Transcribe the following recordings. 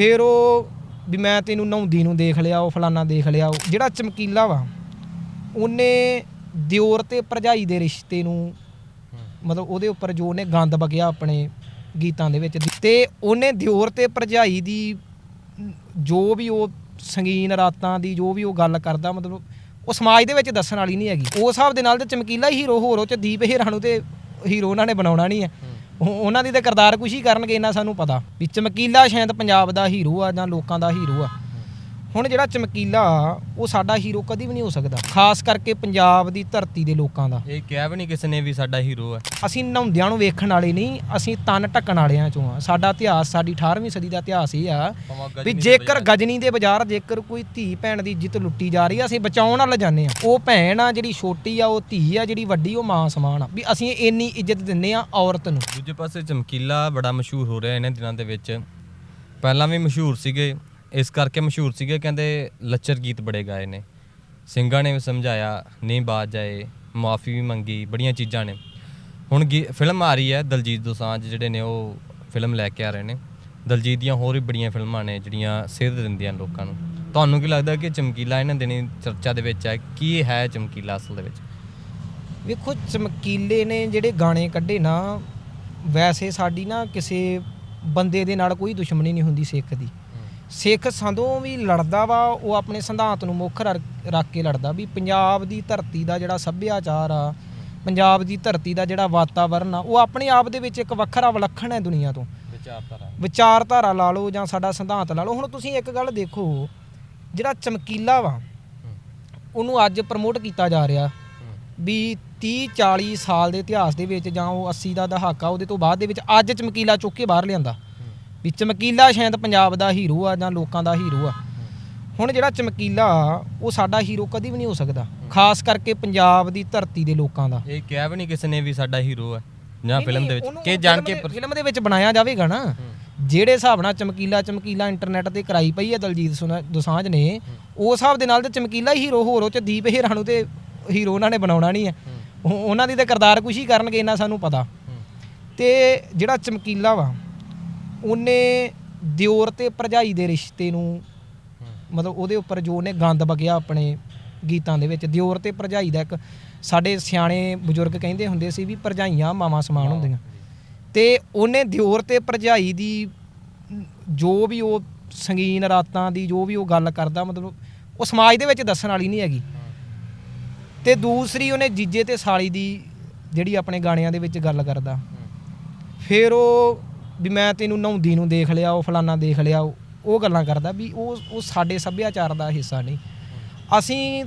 ਫਿਰ ਉਹ ਵੀ ਮੈਂ ਤੈਨੂੰ ਨਹਾਉਂਦੀ ਨੂੰ ਦੇਖ ਲਿਆ, ਉਹ ਫਲਾਨਾ ਦੇਖ ਲਿਆ, ਉਹ ਜਿਹੜਾ ਚਮਕੀਲਾ ਵਾ, ਉਹਨੇ ਦਿਓਰ ਤੇ ਭਰਜਾਈ ਦੇ ਰਿਸ਼ਤੇ ਨੂੰ ਮਤਲਬ ਉਹਦੇ ਉੱਪਰ ਜੋ ਉਹਨੇ ਗੰਦ ਬਗਿਆ ਆਪਣੇ ਗੀਤਾਂ ਦੇ ਵਿੱਚ ਤੇ ਉਹਨੇ ਦਿਓਰ ਤੇ ਭਰਜਾਈ ਦੀ ਜੋ ਵੀ ਉਹ ਸੰਗੀਨ ਰਾਤਾਂ ਦੀ ਜੋ ਵੀ ਉਹ ਗੱਲ ਕਰਦਾ, ਮਤਲਬ ਉਹ ਸਮਾਜ ਦੇ ਵਿੱਚ ਦੱਸਣ ਵਾਲੀ ਨਹੀਂ ਹੈਗੀ। ਉਸ ਹਿਸਾਬ ਦੇ ਨਾਲ ਤੇ ਚਮਕੀਲਾ ਹੀਰੋ ਹੋਰ ਉਹ ਚ ਦੀਪ ਹੀਰਾ ਨੂੰ ਤੇ ਹੀਰੋ ਉਹਨਾਂ ਨੇ ਬਣਾਉਣਾ ਨਹੀਂ ਹੈ। ਉਹ- ਉਹਨਾਂ ਦੀ ਤਾਂ ਕਿਰਦਾਰ ਕੁਛ ਹੀ ਕਰਨਗੇ ਇਹਨਾਂ ਸਾਨੂੰ ਪਤਾ। ਵੀ ਚਮਕੀਲਾ ਸ਼ਾਇਦ ਪੰਜਾਬ ਦਾ ਹੀਰੋ ਆ ਜਾਂ ਲੋਕਾਂ ਦਾ ਹੀਰੋ ਆ। ਹੁਣ ਜਿਹੜਾ ਚਮਕੀਲਾ ਉਹ ਸਾਡਾ ਹੀਰੋ ਕਦੀ ਵੀ ਨਹੀਂ ਹੋ ਸਕਦਾ ਖਾਸ ਕਰਕੇ ਪੰਜਾਬ ਦੀ ਧਰਤੀ ਦੇ ਲੋਕਾਂ ਦਾ। ਇਹ ਕਿਹਾ ਵੀ ਨਹੀਂ ਕਿਸੇ ਨੇ ਵੀ ਸਾਡਾ ਹੀਰੋ ਹੈ ਅਸੀਂ ਨਹਾਉਂਦਿਆਂ ਨੂੰ ਵੇਖਣ ਵਾਲੇ ਨਹੀਂ ਅਸੀਂ ਤਨ ਢੱਕਣ ਵਾਲਿਆਂ ਚੋਂ ਆ। ਸਾਡਾ ਇਤਿਹਾਸ ਸਾਡੀ 18ਵੀਂ ਸਦੀ ਦਾ ਇਤਿਹਾਸ ਇਹ ਆ ਵੀ ਜੇਕਰ ਗਜਨੀ ਦੇ ਬਾਜ਼ਾਰ ਜੇਕਰ ਕੋਈ ਧੀ ਭੈਣ ਦੀ ਇੱਜ਼ਤ ਲੁੱਟੀ ਜਾ ਰਹੀ ਆ ਅਸੀਂ ਬਚਾਉਣ ਨਾਲ ਜਾਂਦੇ ਆ। ਉਹ ਭੈਣ ਆ ਜਿਹੜੀ ਛੋਟੀ ਆ ਉਹ ਧੀ ਆ ਜਿਹੜੀ ਵੱਡੀ ਉਹ ਮਾਂ ਸਮਾਨ ਆ। ਵੀ ਅਸੀਂ ਇੰਨੀ ਇੱਜ਼ਤ ਦਿੰਨੇ ਆ ਔਰਤ ਨੂੰ। ਦੂਜੇ ਪਾਸੇ ਚਮਕੀਲਾ ਬੜਾ ਮਸ਼ਹੂਰ ਹੋ ਰਿਹਾ ਇਹਨਾਂ ਦਿਨਾਂ ਦੇ ਵਿੱਚ। ਪਹਿਲਾਂ ਵੀ ਮਸ਼ਹੂਰ ਸੀਗੇ। ਇਸ ਕਰਕੇ ਮਸ਼ਹੂਰ ਸੀਗੇ, ਕਹਿੰਦੇ ਲੱਚਰ ਗੀਤ ਬੜੇ ਗਾਏ ਨੇ। ਸਿੰਘਾਂ ਨੇ ਵੀ ਸਮਝਾਇਆ, ਨਹੀਂ ਬਾਜ ਜਾਏ ਮਾਫੀ ਵੀ ਮੰਗੀ, ਬੜੀਆਂ ਚੀਜ਼ਾਂ ਨੇ। ਹੁਣ ਗੀ- ਫਿਲਮ ਆ ਰਹੀ ਹੈ ਦਲਜੀਤ ਦੋਸਾਂਝ, ਜਿਹੜੇ ਨੇ ਉਹ ਫਿਲਮ ਲੈ ਕੇ ਆ ਰਹੇ ਨੇ। ਦਲਜੀਤ ਦੀਆਂ ਹੋਰ ਵੀ ਬੜੀਆਂ ਫਿਲਮਾਂ ਨੇ, ਜਿਹੜੀਆਂ ਸੇਧ ਦਿੰਦੀਆਂ ਲੋਕਾਂ ਨੂੰ। ਤੁਹਾਨੂੰ ਕੀ ਲੱਗਦਾ ਕਿ ਚਮਕੀਲਾ ਇਹਨਾਂ ਦਿਨੀ ਚਰਚਾ ਦੇ ਵਿੱਚ ਹੈ? ਕੀ ਹੈ ਚਮਕੀਲਾ ਅਸਲ ਦੇ ਵਿੱਚ? ਵੇਖੋ, ਚਮਕੀਲੇ ਨੇ ਜਿਹੜੇ ਗਾਣੇ ਕੱਢੇ ਨਾ, ਵੈਸੇ ਸਾਡੀ ਨਾ ਕਿਸੇ ਬੰਦੇ ਦੇ ਨਾਲ ਕੋਈ ਦੁਸ਼ਮਣੀ ਨਹੀਂ ਹੁੰਦੀ ਸਿੱਖ ਦੀ। ਸਿੱਖ ਸੰਦੋਂ ਵੀ ਲੜਦਾ ਵਾ ਉਹ ਆਪਣੇ ਸਿਧਾਂਤ ਨੂੰ ਮੁੱਖ ਰੱਖ ਰੱਖ ਕੇ ਲੜਦਾ ਵੀ ਪੰਜਾਬ ਦੀ ਧਰਤੀ ਦਾ ਜਿਹੜਾ ਸੱਭਿਆਚਾਰ ਆ ਪੰਜਾਬ ਦੀ ਧਰਤੀ ਦਾ ਜਿਹੜਾ ਵਾਤਾਵਰਨ ਆ ਉਹ ਆਪਣੇ ਆਪ ਦੇ ਵਿੱਚ ਇੱਕ ਵੱਖਰਾ ਵਿਲੱਖਣ ਹੈ ਦੁਨੀਆ ਤੋਂ। ਵਿਚਾਰਧਾਰਾ। ਵਿਚਾਰਧਾਰਾ ਲਾ ਲਓ ਜਾਂ ਸਾਡਾ ਸਿਧਾਂਤ ਲਾ ਲਓ। ਹੁਣ ਤੁਸੀਂ ਇੱਕ ਗੱਲ ਦੇਖੋ ਜਿਹੜਾ ਚਮਕੀਲਾ ਵਾ ਉਹਨੂੰ ਅੱਜ ਪ੍ਰਮੋਟ ਕੀਤਾ ਜਾ ਰਿਹਾ ਵੀ 30 40 ਸਾਲ ਦੇ ਇਤਿਹਾਸ ਦੇ ਵਿੱਚ ਜਾਂ ਉਹ 80 ਦਾ ਦਹਾਕਾ ਉਹਦੇ ਤੋਂ ਬਾਅਦ ਦੇ ਵਿੱਚ ਅੱਜ ਚਮਕੀਲਾ ਚੁੱਕ ਕੇ ਬਾਹਰ ਲਿਆਂਦਾ। ਵੀ ਚਮਕੀਲਾ ਸ਼ਾਇਦ ਪੰਜਾਬ ਦਾ ਹੀਰੋ ਆ ਜਾਂ ਲੋਕਾਂ ਦਾ ਹੀਰੋ ਆ। ਹੁਣ ਜਿਹੜਾ ਚਮਕੀਲਾ ਉਹ ਸਾਡਾ ਹੀਰੋ ਕਦੀ ਵੀ ਨਹੀਂ ਹੋ ਸਕਦਾ। ਖਾਸ ਕਰਕੇ ਪੰਜਾਬ ਦੀ ਧਰਤੀ ਦੇ ਲੋਕਾਂ ਦਾ। ਇਹ ਕਿਹਾ ਵੀ ਨਹੀਂ ਕਿਸੇ ਨੇ ਵੀ ਸਾਡਾ ਹੀਰੋ ਹੈ ਜਾਂ ਫਿਲਮ ਦੇ ਵਿੱਚ। ਕਿ ਜਾਣ ਕੇ ਫਿਲਮ ਦੇ- ਵਿੱਚ ਬਣਾਇਆ ਜਾਵੇਗਾ ਨਾ। ਜਿਹੜੇ ਹਿਸਾਬ ਨਾਲ ਚਮਕੀਲਾ ਚਮਕੀਲਾ ਇੰਟਰਨੈਟ ਤੇ ਕਰਾਈ ਪਈ ਹੈ ਦਲਜੀਤ ਸੁਨਾ- ਦੋਸਾਂਝ ਨੇ ਉਸ ਹਿਸਾਬ ਦੇ ਨਾਲ ਤੇ ਚਮਕੀਲਾ ਹੀਰੋ ਹੋਰ ਉਹ ਚ ਦੀਪ ਹੀਰਾ ਨੂੰ ਤੇ ਹੀਰੋ ਉਹਨਾਂ ਨੇ ਬਣਾਉਣਾ ਨਹੀਂ ਹੈ। ਉਹ- ਉਹਨਾਂ ਦੀ ਤੇ ਕਿਰਦਾਰ ਹੀ ਕਰਨਗੇ ਇਹਨਾਂ ਸਾਨੂੰ ਪਤਾ। ਤੇ ਜਿਹੜਾ ਚਮਕੀਲਾ ਵਾ ਉਹਨੇ ਦਿਓਰ ਤੇ ਭਰਜਾਈ ਦੇ ਰਿਸ਼ਤੇ ਨੂੰ ਮਤਲਬ ਉਹਦੇ ਉੱਪਰ ਜੋ ਉਹਨੇ ਗੰਦ ਬਗਿਆ ਆਪਣੇ ਗੀਤਾਂ ਦੇ ਵਿੱਚ ਦਿਓਰ ਤੇ ਭਰਜਾਈ ਦਾ ਇੱਕ ਸਾਡੇ ਸਿਆਣੇ ਬਜ਼ੁਰਗ ਕਹਿੰਦੇ ਹੁੰਦੇ ਸੀ ਵੀ ਭਰਜਾਈਆਂ ਮਾਵਾਂ ਸਮਾਨ ਹੁੰਦੀਆਂ। ਤੇ ਉਹਨੇ ਦਿਓਰ ਤੇ ਭਰਜਾਈ ਦੀ ਜੋ ਵੀ ਉਹ ਸੰਗੀਨ ਰਾਤਾਂ ਦੀ ਜੋ ਵੀ ਉਹ ਗੱਲ ਕਰਦਾ ਮਤਲਬ ਉਹ ਸਮਾਜ ਦੇ ਵਿੱਚ ਦੱਸਣ ਵਾਲੀ ਨਹੀਂ ਹੈਗੀ। ਤੇ ਦੂਸਰੀ ਉਹਨੇ ਜੀਜੇ ਤੇ ਸਾਲੀ ਦੀ ਜਿਹੜੀ ਆਪਣੇ ਗਾਣਿਆਂ ਦੇ ਵਿੱਚ ਗੱਲ ਕਰਦਾ। ਫਿਰ ਉਹ ਵੀ ਮੈਂ ਤੈਨੂੰ ਨਹਾਉਂਦੀ ਨੂੰ ਦੇਖ ਲਿਆ ਉਹ ਫਲਾਨਾ ਦੇਖ ਲਿਆ ਉਹ ਉਹ ਗੱਲਾਂ ਕਰਦਾ ਵੀ ਉਹ ਉਹ ਸਾਡੇ ਸੱਭਿਆਚਾਰ ਦਾ ਹਿੱਸਾ ਨਹੀਂ। ਅਸੀਂ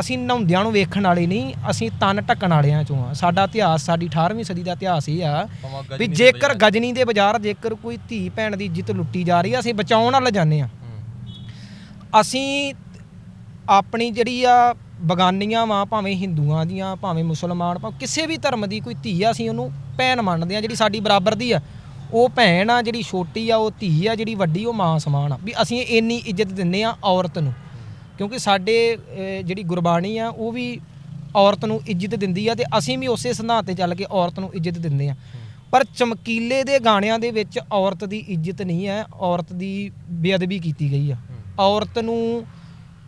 ਅਸੀਂ ਨਹਾਉਂਦਿਆਂ ਨੂੰ ਵੇਖਣ ਵਾਲੇ ਨਹੀਂ ਅਸੀਂ ਤਨ ਢੱਕਣ ਵਾਲਿਆਂ ਚੋਂ ਆ। ਸਾਡਾ ਇਤਿਹਾਸ ਸਾਡੀ 18ਵੀਂ ਸਦੀ ਦਾ ਇਤਿਹਾਸ ਇਹ ਆ ਵੀ ਜੇਕਰ ਗਜਨੀ ਦੇ ਬਾਜ਼ਾਰ ਜੇਕਰ ਕੋਈ ਧੀ ਭੈਣ ਦੀ ਇੱਜ਼ਤ ਲੁੱਟੀ ਜਾ ਰਹੀ ਆ ਅਸੀਂ ਬਚਾਉਣ ਨਾਲ ਜਾਂਦੇ ਆ। ਅਸੀਂ ਆਪਣੀ ਜਿਹੜੀ ਆ ਬਗਾਨੀਆਂ ਵਾਂ ਭਾਵੇਂ ਹਿੰਦੂਆਂ ਦੀਆਂ ਭਾਵੇਂ ਮੁਸਲਮਾਨ ਭਾਵੇਂ ਕਿਸੇ ਵੀ ਧਰਮ ਦੀ ਕੋਈ ਧੀ ਆ ਅਸੀਂ ਉਹਨੂੰ ਭੈਣ ਮੰਨਦੇ ਆ ਜਿਹੜੀ ਸਾਡੀ ਬਰਾਬਰ ਦੀ ਆ। ਉਹ ਭੈਣ ਆ ਜਿਹੜੀ ਛੋਟੀ ਆ ਉਹ ਧੀ ਆ ਜਿਹੜੀ ਵੱਡੀ ਉਹ ਮਾਂ ਸਮਾਨ ਆ। ਵੀ ਅਸੀਂ ਇੰਨੀ ਇੱਜ਼ਤ ਦਿੰਨੇ ਆ ਔਰਤ ਨੂੰ। ਕਿਉਂਕਿ ਸਾਡੇ ਅਹ, ਜਿਹੜੀ ਗੁਰਬਾਣੀ ਆ ਉਹ ਵੀ ਔਰਤ ਨੂੰ ਇੱਜ਼ਤ ਦਿੰਦੀ ਆ ਤੇ ਅਸੀਂ ਵੀ ਉਸੇ ਸਿਧਾਂਤ ਤੇ ਚੱਲ ਕੇ ਔਰਤ ਨੂੰ ਇੱਜ਼ਤ ਦਿੰਦੇ ਆ। ਪਰ ਚਮਕੀਲੇ ਦੇ ਗਾਣਿਆਂ ਦੇ ਵਿੱਚ ਔਰਤ ਦੀ ਇੱਜ਼ਤ ਨਹੀਂ ਹੈ ਔਰਤ ਦੀ ਬੇਅਦਬੀ ਕੀਤੀ ਗਈ ਆ। ਔਰਤ ਨੂੰ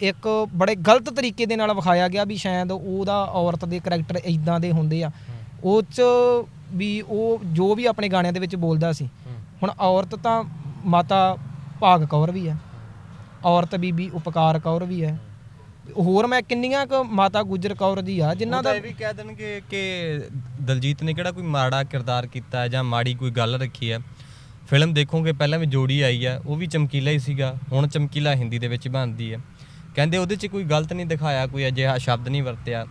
ਇੱਕ ਬੜੇ ਗਲਤ ਤਰੀਕੇ ਦੇ ਨਾਲ ਵਿਖਾਇਆ ਗਿਆ ਵੀ ਸ਼ਾਇਦ ਉਹਦਾ ਔਰਤ ਦੇ ਕਰੈਕਟਰ ਇਦਾਂ ਦੇ ਹੁੰਦੇ ਆ। ਉਹ ਚ ਵੀ ਉਹ ਜੋ ਵੀ ਆਪਣੇ ਗਾਣਿਆਂ ਦੇ ਵਿੱਚ ਬੋਲਦਾ ਸੀ। ਹੁਣ ਔਰਤ ਤਾਂ ਮਾਤਾ ਭਾਗ ਕੌਰ ਵੀ ਹੈ। ਔਰਤ ਬੀਬੀ ਉਪਕਾਰ ਕੌਰ ਵੀ ਹੈ। ਹੋਰ ਮੈਂ ਕਿੰਨੀਆਂ ਕੁ ਮਾਤਾ ਗੁਜਰ ਕੌਰ ਦੀ ਆ ਜਿਨ੍ਹਾਂ ਦਾ ਇਹ ਵੀ ਕਹਿ ਦੇਣਗੇ ਕਿ ਦਲਜੀਤ ਨੇ ਕਿਹੜਾ ਕੋਈ ਮਾੜਾ ਕਿਰਦਾਰ ਕੀਤਾ ਹੈ ਜਾਂ ਮਾੜੀ ਕੋਈ ਗੱਲ ਰੱਖੀ ਹੈ। ਫਿਲਮ ਦੇਖੋਗੇ ਪਹਿਲਾਂ ਵੀ ਜੋੜੀ ਆਈ ਹੈ ਉਹ ਵੀ ਚਮਕੀਲਾ ਹੀ ਸੀਗਾ। ਹੁਣ ਚਮਕੀਲਾ ਹਿੰਦੀ ਦੇ ਵਿੱਚ ਬਣਦੀ ਹੈ। ਕਹਿੰਦੇ ਉਹਦੇ 'ਚ ਕੋਈ ਗਲਤ ਨਹੀਂ ਦਿਖਾਇਆ ਕੋਈ ਅਜਿਹਾ ਸ਼ਬਦ ਨਹੀਂ ਵਰਤਿਆ।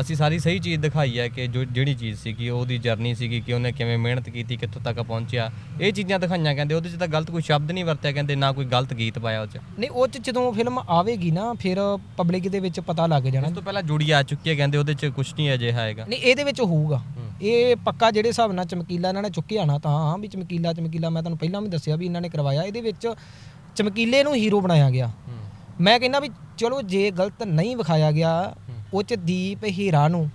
ਅਸੀਂ ਸਾਰੀ ਸਹੀ ਚੀਜ਼ ਦਿਖਾਈ ਹੈ ਕਿ ਜੋ ਜਿਹੜੀ ਚੀਜ਼ ਸੀਗੀ ਉਹਦੀ ਜਰਨੀ ਸੀਗੀ ਕਿ ਉਹਨੇ ਕਿਵੇਂ ਮਿਹਨਤ ਕੀਤੀ ਕਿੱਥੋਂ ਤੱਕ ਪਹੁੰਚਿਆ। ਇਹ ਚੀਜ਼ਾਂ ਦਿਖਾਈਆਂ ਕਹਿੰਦੇ ਉਹਦੇ 'ਚ ਤਾਂ ਗਲਤ ਕੋਈ ਸ਼ਬਦ ਨਹੀਂ ਵਰਤਿਆ ਕਹਿੰਦੇ ਨਾ ਕੋਈ ਗਲਤ ਗੀਤ ਪਾਇਆ ਉਹ 'ਚ। ਨਹੀਂ ਉਹ ਚ ਜਦੋਂ ਫਿਲਮ ਆਵੇਗੀ ਨਾ ਫਿਰ ਪਬਲਿਕ ਦੇ ਵਿੱਚ ਪਤਾ ਲੱਗ ਜਾਣਾ। ਉਸ ਤੋਂ ਪਹਿਲਾਂ ਜੋੜੀ ਆ ਚੁੱਕੀ ਹੈ ਕਹਿੰਦੇ ਉਹਦੇ 'ਚ ਕੁਝ ਨਹੀਂ ਅਜਿਹਾ ਹੈਗਾ। ਨਹੀਂ ਇਹਦੇ ਵਿੱਚ ਹੋਊਗਾ। ਇਹ ਪੱਕਾ ਜਿਹੜੇ ਹਿਸਾਬ ਨਾਲ ਚਮਕੀਲਾ ਇਹਨਾਂ ਨੇ ਚੁੱਕਿਆ ਨਾ ਤਾਂ ਵੀ ਚਮਕੀਲਾ ਚਮਕੀਲਾ ਮੈਂ ਤੁਹਾਨੂੰ ਪਹਿਲਾਂ ਵੀ ਦੱਸਿਆ ਵੀ ਇਹਨਾਂ ਨੇ ਕਰਵਾਇਆ। ਇਹਦੇ ਵਿੱਚ ਚਮਕੀਲੇ ਨੂੰ ਹੀਰੋ ਬਣਾਇਆ ਗਿਆ। ਮੈਂ ਕਹਿੰਦਾ ਵੀ ਚਲੋ ਜੇ ਗਲਤ ਨਹੀਂ ਵਿਖਾਇਆ ਗਿਆ ਉਹ ਚ ਦੀਪ ਹੀਰਾ ਨੂੰ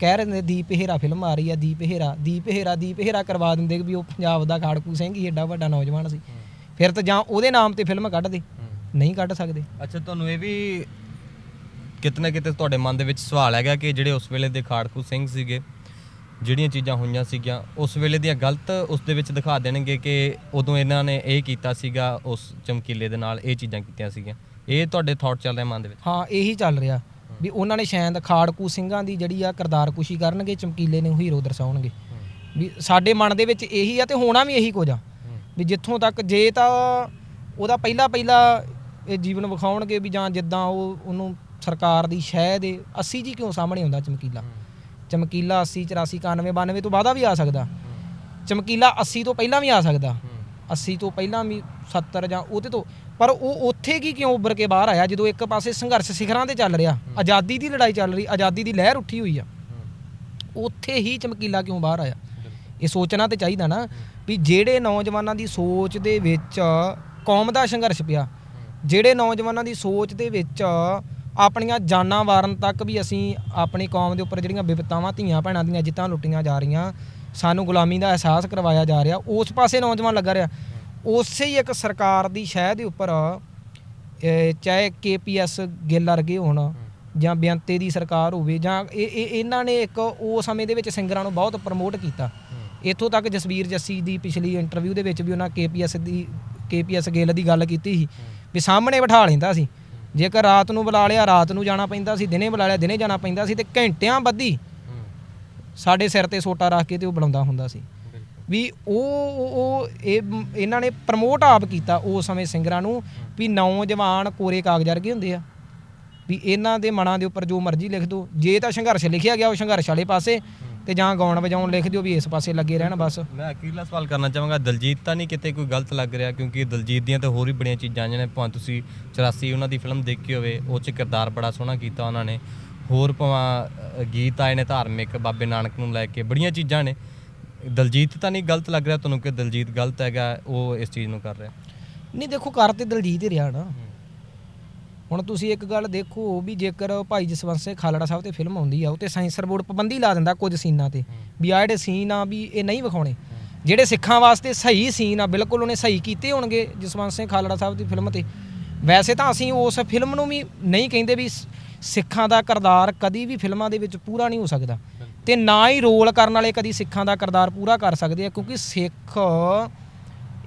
ਕਹਿ ਰਹੇ ਨੇ ਦੀਪ ਹੀਰਾ ਫਿਲਮ ਆ ਰਹੀ ਆ ਦੀਪ ਹੀਰਾ ਦੀਪ ਹੀਰਾ ਦੀਪ ਹੀਰਾ ਕਰਵਾ ਦਿੰਦੇ ਵੀ ਉਹ ਪੰਜਾਬ ਦਾ ਖਾੜਕੂ ਸਿੰਘ ਹੀ ਏਡਾ ਵੱਡਾ ਨੌਜਵਾਨ ਸੀ। ਫਿਰ ਤਾਂ ਜਾਂ ਉਹਦੇ ਨਾਮ ਤੇ ਫਿਲਮ ਕੱਢ ਦੇ ਨਹੀਂ ਕੱਢ ਸਕਦੇ। ਅੱਛਾ ਤੁਹਾਨੂੰ ਇਹ ਵੀ ਕਿਤਨੇ ਕਿਤੇ ਤੁਹਾਡੇ ਮਨ ਦੇ ਵਿੱਚ ਸਵਾਲ ਹੈਗਾ ਕਿ ਜਿਹੜੇ ਉਸ ਵੇਲੇ ਦੇ ਖਾੜਕੂ ਸਿੰਘ ਸੀਗੇ ਜਿਹੜੀਆਂ ਚੀਜ਼ਾਂ ਹੋਈਆਂ ਸੀਗੀਆਂ ਉਸ ਵੇਲੇ ਦੀਆਂ ਗਲਤ ਉਸ ਦੇ ਵਿੱਚ ਦਿਖਾ ਦੇਣਗੇ ਕਿ ਉਦੋਂ ਇਹਨਾਂ ਨੇ ਇਹ ਕੀਤਾ ਸੀਗਾ ਉਸ ਚਮਕੀਲੇ ਦੇ ਨਾਲ ਇਹ ਚੀਜ਼ਾਂ ਕੀਤੀਆਂ ਸੀਗੀਆਂ। ਇਹ ਤੁਹਾਡੇ ਥਾਟ ਚੱਲ ਮਨ ਦੇ ਵਿੱਚ? ਹਾਂ, ਇਹੀ ਚੱਲ ਰਿਹਾ ਵੀ ਉਹਨਾਂ ਨੇ ਸ਼ਾਇਦ ਖਾੜਕੂ ਸਿੰਘਾਂ ਦੀ ਜਿਹੜੀ ਆ ਕਿਰਦਾਰਕੁਸ਼ੀ ਕਰਨਗੇ, ਚਮਕੀਲੇ ਨੂੰ ਹੀਰੋ ਦਰਸਾਉਣਗੇ। ਵੀ ਸਾਡੇ ਮਨ ਦੇ ਵਿੱਚ ਇਹੀ ਆ ਤੇ ਹੋਣਾ ਵੀ ਇਹੀ ਕੁਝ ਆ। ਵੀ ਜਿੱਥੋਂ ਤੱਕ ਜੇ ਤਾਂ ਉਹਦਾ ਪਹਿਲਾ ਪਹਿਲਾ ਇਹ ਜੀਵਨ ਵਿਖਾਉਣਗੇ ਵੀ ਜਾਂ ਜਿੱਦਾਂ ਉਹ ਉਹਨੂੰ ਸਰਕਾਰ ਦੀ ਸ਼ਹਿ ਦੇ 80 ਜੀ ਕਿਉਂ ਸਾਹਮਣੇ ਆਉਂਦਾ ਚਮਕੀਲਾ? ਚਮਕੀਲਾ 80 84 91 92 ਤੋਂ ਬਾਅਦਾ ਵੀ ਆ ਸਕਦਾ। ਚਮਕੀਲਾ 80 ਤੋਂ ਪਹਿਲਾਂ ਵੀ ਆ ਸਕਦਾ। 80 ਤੋਂ ਪਹਿਲਾਂ ਵੀ 70 ਜਾਂ ਉਹਦੇ ਤੋਂ। ਪਰ ਉਹ ਉੱਥੇ ਕੀ ਕਿਉਂ ਉੱਭਰ ਕੇ ਬਾਹਰ ਆਇਆ? ਜਦੋਂ ਇੱਕ ਪਾਸੇ ਸੰਘਰਸ਼ ਸਿਖਰਾਂ ਤੇ ਚੱਲ ਰਿਹਾ ਆਜ਼ਾਦੀ ਦੀ ਲੜਾਈ ਚੱਲ ਰਹੀ ਆਜ਼ਾਦੀ ਦੀ ਲਹਿਰ ਉੱਠੀ ਹੋਈ ਆ। ਉੱਥੇ ਹੀ ਚਮਕੀਲਾ ਕਿਉਂ ਬਾਹਰ ਆਇਆ? ਇਹ ਸੋਚਣਾ ਤੇ ਚਾਹੀਦਾ ਨਾ ਵੀ ਜਿਹੜੇ ਨੌਜਵਾਨਾਂ ਦੀ ਸੋਚ ਦੇ ਵਿੱਚ ਕੌਮ ਦਾ ਸੰਘਰਸ਼ ਪਿਆ ਜਿਹੜੇ ਨੌਜਵਾਨਾਂ ਦੀ ਸੋਚ ਦੇ ਵਿੱਚ ਆਪਣੀਆਂ ਜਾਨਾਂ ਵਾਰਨ ਤੱਕ ਵੀ ਅਸੀਂ ਆਪਣੀ ਕੌਮ ਦੇ ਉੱਪਰ ਜਿਹੜੀਆਂ ਵਿਪਤਾਵਾਂ ਧੀਆਂ ਭੈਣਾਂ ਦੀਆਂ ਜਿੱਤਾਂ ਲੁੱਟੀਆਂ ਜਾ ਰਹੀਆਂ ਸਾਨੂੰ ਗੁਲਾਮੀ ਦਾ ਅਹਿਸਾਸ ਕਰਵਾਇਆ ਜਾ ਰਿਹਾ ਉਸ ਪਾਸੇ ਨੌਜਵਾਨ ਲੱਗਾ ਰਿਹਾ। ਉਸੇ ਹੀ ਇੱਕ ਸਰਕਾਰ ਦੀ ਸ਼ਹਿ ਦੇ ਉੱਪਰ ਚਾਹੇ ਕੇਪੀਐਸ ਗਿੱਲ ਵਰਗੇ ਹੋਣ ਜਾਂ ਬੇਅੰਤੇ ਦੀ ਸਰਕਾਰ ਹੋਵੇ ਜਾਂ ਇਹ ਇਹ- ਇਹਨਾਂ ਨੇ ਇੱਕ ਉਹ ਸਮੇਂ ਦੇ ਵਿੱਚ ਸਿੰਗਰਾਂ ਨੂੰ ਬਹੁਤ ਪ੍ਰਮੋਟ ਕੀਤਾ। ਇੱਥੋਂ ਤੱਕ ਜਸਵੀਰ ਜੱਸੀ ਦੀ ਪਿਛਲੀ ਇੰਟਰਵਿਊ ਦੇ ਵਿੱਚ ਵੀ ਉਹਨਾਂ ਕੇਪੀਐਸ ਦੀ ਕੇਪੀਐਸ ਗਿੱਲ ਦੀ ਗੱਲ ਕੀਤੀ ਸੀ ਵੀ ਸਾਹਮਣੇ ਬਿਠਾ ਲੈਂਦਾ ਸੀ। ਜੇਕਰ ਰਾਤ ਨੂੰ ਬੁਲਾ ਲਿਆ ਰਾਤ ਨੂੰ ਜਾਣਾ ਪੈਂਦਾ ਸੀ ਦਿਨੇ ਬੁਲਾ ਲਿਆ ਦਿਨੇ ਜਾਣਾ ਪੈਂਦਾ ਸੀ ਤੇ ਘੰਟਿਆਂ ਬੱਧੀ ਸਾਡੇ ਸਿਰ ਤੇ ਸੋਟਾ ਰੱਖ ਕੇ ਤੇ ਉਹ ਬੁਲਾਉਂਦਾ ਹੁੰਦਾ ਸੀ। ਵੀ ਉਹ, ਉਹ- ਇਹ ਇਹਨਾਂ ਨੇ ਪ੍ਰਮੋਟ ਆਪ ਕੀਤਾ ਉਸ ਸਮੇਂ ਸਿੰਗਰਾਂ ਨੂੰ ਵੀ ਨੌਜਵਾਨ ਕੋਰੇ ਕਾਗਜ਼ ਵਰਗੇ ਹੁੰਦੇ ਆ। ਵੀ ਇਹਨਾਂ ਦੇ ਮਨਾਂ ਦੇ ਉੱਪਰ ਜੋ ਮਰਜ਼ੀ ਲਿਖ ਦਿਓ। ਜੇ ਤਾਂ ਸੰਘਰਸ਼ ਲਿਖਿਆ ਗਿਆ ਉਹ ਸੰਘਰਸ਼ ਵਾਲੇ ਪਾਸੇ ਤੇ ਜਾਂ ਗਾਉਣ ਵਜਾਉਣ ਲਿਖ ਦਿਓ ਵੀ ਇਸ ਪਾਸੇ ਲੱਗੇ ਰਹਿਣ ਬਸ। ਮੈਂ ਅਖੀਰਲਾ ਸਵਾਲ ਕਰਨਾ ਚਾਹਾਂਗਾ, ਦਲਜੀਤ ਤਾਂ ਨਹੀਂ ਕਿਤੇ ਕੋਈ ਗਲਤ ਲੱਗ ਰਿਹਾ ਕਿਉਂਕਿ ਦਲਜੀਤ ਦੀਆਂ ਤਾਂ ਹੋਰ ਵੀ ਬੜੀਆਂ ਚੀਜ਼ਾਂ ਆਈਆਂ ਨੇ, ਭਾਵੇਂ ਤੁਸੀਂ 84 ਉਹਨਾਂ ਦੀ ਫਿਲਮ ਦੇਖੀ ਹੋਵੇ, ਉਹ ਚ ਕਿਰਦਾਰ ਬੜਾ ਸੋਹਣਾ ਕੀਤਾ ਉਹਨਾਂ ਨੇ। ਹੋਰ ਭਾਵੇਂ ਗੀਤ ਆਏ ਨੇ ਧਾਰਮਿਕ ਬਾਬੇ ਨਾਨਕ ਨੂੰ ਲੈ ਕੇ, ਬੜੀਆਂ ਚੀਜ਼ਾਂ ਨੇ। ਦਲਜੀਤ ਤਾਂ ਨਹੀਂ ਗਲਤ ਲੱਗ ਰਿਹਾ ਤੁਹਾਨੂੰ ਕਿ ਦਲਜੀਤ ਗਲਤ ਹੈਗਾ ਉਹ ਇਸ ਚੀਜ਼ ਨੂੰ ਕਰ ਰਿਹਾ? ਨਹੀਂ ਦੇਖੋ ਕਰ ਤੇ ਦਲਜੀਤ ਹੀ ਰਿਹਾ ਨਾ। ਹੁਣ ਤੁਸੀਂ ਇੱਕ ਗੱਲ ਦੇਖੋ ਵੀ ਜੇਕਰ ਭਾਈ ਜਸਵੰਤ ਸਿੰਘ ਖਾਲੜਾ ਸਾਹਿਬ ਤੇ ਫਿਲਮ ਆਉਂਦੀ ਆ ਉਹ ਤੇ ਸੈਂਸਰ ਬੋਰਡ ਪਾਬੰਦੀ ਲਾ ਦਿੰਦਾ ਕੁਝ ਸੀਨਾਂ ਤੇ ਵੀ ਆ ਜਿਹੜੇ ਸੀਨ ਆ ਵੀ ਇਹ ਨਹੀਂ ਵਿਖਾਉਣੇ। ਜਿਹੜੇ ਸਿੱਖਾਂ ਵਾਸਤੇ ਸਹੀ ਸੀਨ ਆ ਬਿਲਕੁਲ ਉਹਨੇ ਸਹੀ ਕੀਤੇ ਹੋਣਗੇ ਜਸਵੰਤ ਸਿੰਘ ਖਾਲੜਾ ਸਾਹਿਬ ਦੀ ਫਿਲਮ ਤੇ। ਵੈਸੇ ਤਾਂ ਅਸੀਂ ਉਸ ਫਿਲਮ ਨੂੰ ਵੀ ਨਹੀਂ ਕਹਿੰਦੇ ਵੀ ਸਿੱਖਾਂ ਦਾ ਕਿਰਦਾਰ ਕਦੀ ਵੀ ਫਿਲਮਾਂ ਦੇ ਵਿੱਚ ਪੂਰਾ ਨਹੀਂ ਹੋ ਸਕਦਾ। ਤੇ ਨਾ ਹੀ ਰੋਲ ਕਰਨ ਵਾਲੇ ਕਦੀ ਸਿੱਖਾਂ ਦਾ ਕਿਰਦਾਰ ਪੂਰਾ ਕਰ ਸਕਦੇ ਆ, ਕਿਉਂਕਿ ਸਿੱਖ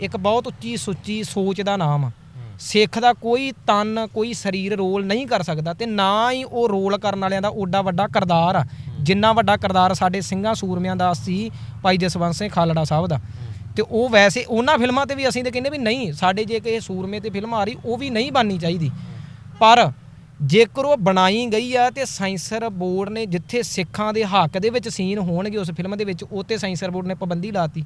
ਇੱਕ ਬਹੁਤ ਉੱਚੀ ਸੁੱਚੀ ਸੋਚ ਦਾ ਨਾਮ ਆ। ਸਿੱਖ ਦਾ ਕੋਈ ਤਨ, ਕੋਈ ਸਰੀਰ ਰੋਲ ਨਹੀਂ ਕਰ ਸਕਦਾ ਤੇ ਨਾ ਹੀ ਉਹ ਰੋਲ ਕਰਨ ਵਾਲਿਆਂ ਦਾ ਓਡਾ ਵੱਡਾ ਕਿਰਦਾਰ ਆ। ਜਿੰਨਾ ਵੱਡਾ ਕਿਰਦਾਰ ਸਾਡੇ ਸਿੰਘਾਂ ਸੂਰਮਿਆਂ ਦਾ ਸੀ ਭਾਈ ਜਸਵੰਤ ਸਿੰਘ ਖਾਲੜਾ ਸਾਹਿਬ ਦਾ। ਤੇ ਉਹ ਵੈਸੇ ਉਹਨਾਂ ਫਿਲਮਾਂ ਤੇ ਵੀ ਅਸੀਂ ਤੇ ਕਹਿੰਦੇ ਵੀ ਨਹੀਂ, ਸਾਡੇ ਜੇ ਕਿ ਸੂਰਮੇ ਤੇ ਫਿਲਮ ਆ ਰਹੀ, ਉਹ ਵੀ ਨਹੀਂ ਬਣਨੀ ਚਾਹੀਦੀ। ਪਰ ਜੇਕਰ ਉਹ ਬਣਾਈ ਗਈ ਆ ਤੇ ਸੈਂਸਰ ਬੋਰਡ ਨੇ ਜਿੱਥੇ ਸਿੱਖਾਂ ਦੇ ਹੱਕ ਦੇ ਵਿੱਚ ਸੀਨ ਹੋਣਗੇ ਉਸ ਫਿਲਮ ਦੇ ਵਿੱਚ ਉੱਤੇ ਸੈਂਸਰ ਬੋਰਡ ਨੇ ਪਾਬੰਦੀ ਲਾਤੀ।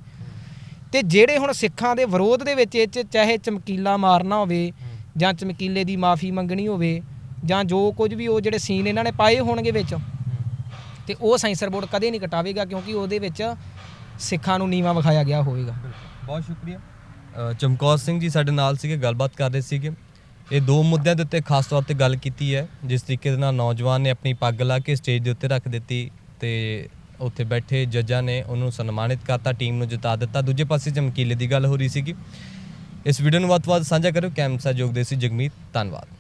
ਤੇ ਜਿਹੜੇ ਹੁਣ ਸਿੱਖਾਂ ਦੇ ਵਿਰੋਧ ਦੇ ਵਿੱਚ ਇਹ 'ਚ ਚਾਹੇ ਚਮਕੀਲਾ ਮਾਰਨਾ ਹੋਵੇ ਜਾਂ ਚਮਕੀਲੇ ਦੀ ਮਾਫੀ ਮੰਗਣੀ ਹੋਵੇ ਜਾਂ ਜੋ ਕੁਝ ਵੀ ਉਹ ਜਿਹੜੇ ਸੀਨ ਇਹਨਾਂ ਨੇ ਪਾਏ ਹੋਣਗੇ ਵਿੱਚ, ਤੇ ਉਹ ਸੈਂਸਰ ਬੋਰਡ ਕਦੇ ਨਹੀਂ ਕਟਾਵੇਗਾ ਕਿਉਂਕਿ ਉਹਦੇ ਵਿੱਚ ਸਿੱਖਾਂ ਨੂੰ ਨੀਵਾ ਵਿਖਾਇਆ ਗਿਆ ਹੋਵੇਗਾ। ਬਹੁਤ ਸ਼ੁਕਰੀਆ। ਚਮਕੌਰ ਸਿੰਘ ਜੀ ਸਾਡੇ ਨਾਲ ਸੀਗੇ, ਗੱਲਬਾਤ ਕਰ ਰਹੇ ਸੀਗੇ। ਇਹ ਦੋ ਮੁੱਦਿਆਂ ਦੇ ਉੱਤੇ ਖਾਸ ਤੌਰ ਤੇ ਗੱਲ ਕੀਤੀ ਹੈ, ਜਿਸ ਤਰੀਕੇ ਦੇ ਨਾਲ ਨੌਜਵਾਨ ਨੇ ਆਪਣੀ ਪੱਗ ਲਾ ਕੇ ਸਟੇਜ ਦੇ ਉੱਤੇ ਰੱਖ ਦਿੱਤੀ ਤੇ ਉੱਥੇ ਬੈਠੇ ਜੱਜਾਂ ਨੇ ਉਹਨੂੰ ਸਨਮਾਨਿਤ ਕਰਤਾ ਟੀਮ ਨੂੰ ਜਿਤਾ ਦਿੱਤਾ। ਦੂਜੇ ਪਾਸੇ ਚਮਕੀਲੇ ਦੀ ਗੱਲ ਹੋ ਰਹੀ ਸੀਗੀ। ਇਸ ਵੀਡੀਓ ਨੂੰ ਵੱਧ ਤੋਂ ਵੱਧ ਸਾਂਝਾ ਕਰੋ ਕੈਮ ਸਹਿਯੋਗ ਦੇ ਸੀ ਜਗਮੀਤ, ਧੰਨਵਾਦ।